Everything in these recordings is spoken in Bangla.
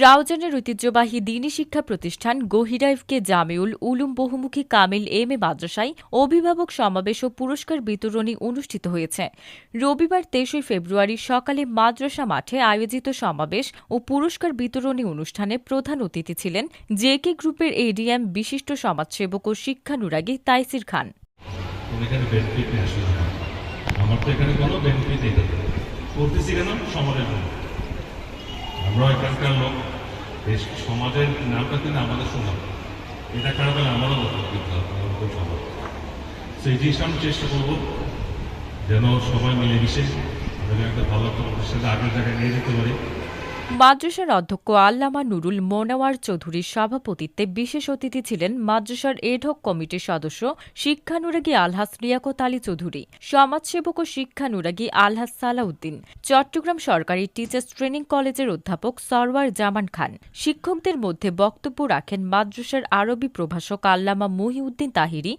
রাউজানের ঐতিহ্যবাহী দিনী শিক্ষা প্রতিষ্ঠান গহিরাইফকে জামিউল উলুম বহুমুখী কামিল এম এ মাদ্রাসায় অভিভাবক সমাবেশ ও পুরস্কার বিতরণী অনুষ্ঠিত হয়েছে। রবিবার তেইশে ফেব্রুয়ারি সকালে মাদ্রাসা মাঠে আয়োজিত সমাবেশ ও পুরস্কার বিতরণী অনুষ্ঠানে প্রধান অতিথি ছিলেন জেকে গ্রুপের এডিএম বিশিষ্ট সমাজসেবক ও শিক্ষানুরাগী তাইসির খান। আমার। তো এখানে কোনো বেনিফিট নেই করতেছি কেন? জন্য। আমরা এখানকার লোক। দেশ সমাজের নামটা কিন্তু আমাদের সমাজ এটা খারাপ হলে আমারও কিন্তু সমাজ তো এই জিনিসটা আমি চেষ্টা করব যেন সবাই মিলেমিশে আমাদের একটা ভালো একটা প্রতিষ্ঠানকে আগের জায়গায় নিয়ে যেতে পারি। মাদ্রাসার অধ্যক্ষ আল্লামা নুরুল মোনাওয়ার চৌধুরীর সভাপতিত্বে বিশেষ অতিথি ছিলেন মাদ্রাসার এডহক কমিটির সদস্য শিক্ষানুরাগী আলহাস রিয়াকত আলী চৌধুরী, সমাজসেবক ও শিক্ষানুরাগী আলহাস সালাউদ্দিন, চট্টগ্রাম সরকারি টিচার্স ট্রেনিং কলেজের অধ্যাপক সরওয়ার জামান খান। শিক্ষকদের মধ্যে বক্তব্য রাখেন মাদ্রাসার আরবি প্রভাষক আল্লামা মহিউদ্দিন তাহিরি,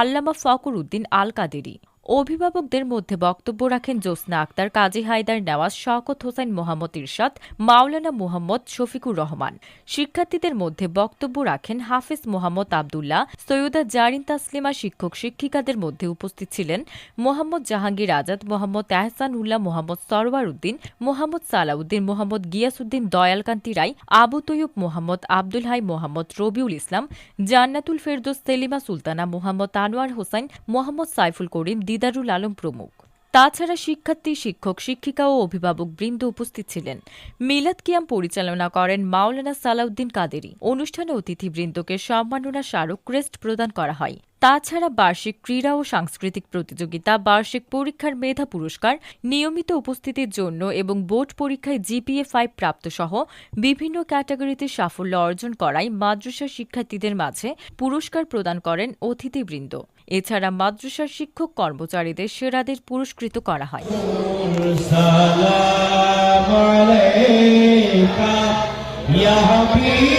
আল্লামা ফকর উদ্দিন আল কাদেরি অভিভাবকদের মধ্যে বক্তব্য রাখেন জ্যোৎস্না আক্তার, কাজী হায়দার নেওয়াজ, শওকত হোসেন মোহাম্মদ ইরশাদ, মাওলানা মোহাম্মদ শফিকুর রহমান। শিক্ষার্থীদের মধ্যে বক্তব্য রাখেন হাফিজ মোহাম্মদ আবদুল্লাহ, সৈয়দা জারিন তাসলিমা শিক্ষক শিক্ষিকাদের মধ্যে উপস্থিত ছিলেন মোহাম্মদ জাহাঙ্গীর আজাদ, মোহাম্মদ এহসান উল্লাহ মোহাম্মদ সরওয়ার উদ্দিন, মোহাম্মদ সালাউদ্দিন, মোহাম্মদ গিয়াসউদ্দিন দয়ালকান্তি রায়, আবু তৈয়ব মোহাম্মদ আব্দুল হাই মোহাম্মদ রবিউল ইসলাম, জান্নাতুল ফেরদোস, সেলিমা সুলতানা মোহাম্মদ আনোয়ার হোসেন, মোহাম্মদ সাইফুল করিম দিদারুল আলম প্রমুখ। তাছাড়া শিক্ষার্থী, শিক্ষক, শিক্ষিকা ও অভিভাবক বৃন্দ উপস্থিত ছিলেন। মিলাদ কিয়াম পরিচালনা করেন মাওলানা সালাউদ্দিন কাদেরি। অনুষ্ঠানে অতিথিবৃন্দকে সম্মাননা স্মারক ক্রেস্ট প্রদান করা হয়। তাছাড়া বার্ষিক ক্রীড়া ও সাংস্কৃতিক প্রতিযোগিতা বার্ষিক পরীক্ষার মেধা পুরস্কার নিয়মিত উপস্থিতির জন্য এবং বোর্ড পরীক্ষায় জিপিএ ফাইভ প্রাপ্ত সহ বিভিন্ন ক্যাটাগরিতে সাফল্য অর্জন করায় মাদ্রাসার শিক্ষার্থীদের মাঝে পুরস্কার প্রদান করেন অতিথিবৃন্দ এছাড়া মাদ্রাসার শিক্ষক কর্মচারীদের সেরাদের পুরস্কৃত করা হয় السلام عليك يا حبيب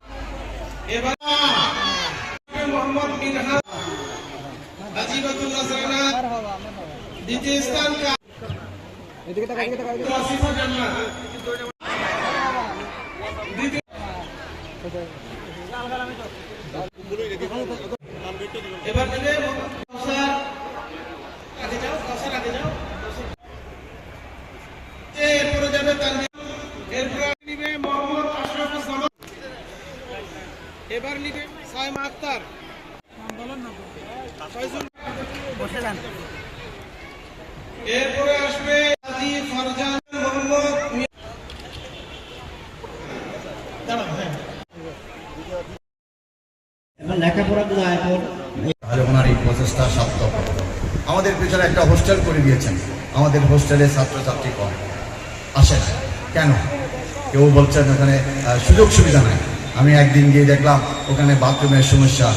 এবার মোহাম্মদ মিনহাজ আজিবাতুল নাজরানা দ্বিতীয় স্থান কা আসিফা জান্নাত দ্বিতীয় এবার নেবে এবার নিবে সাইমা আক্তার। এরপরে আসবে হাজি ফারজান মোহাম্মদ হ্যাঁ। এবার লেখাপড়াগুলো এখন ওনার এই প্রচেষ্টা সার্থক আমাদের পিছনে একটা হোস্টেল করে দিয়েছেন। আমাদের হোস্টেলে ছাত্রছাত্রী কম। আসে না কেন? কেউ বলছেন ওখানে সুযোগ সুবিধা নাই। আমি একদিন গিয়ে দেখলাম ওখানে বাথরুমের সমস্যা।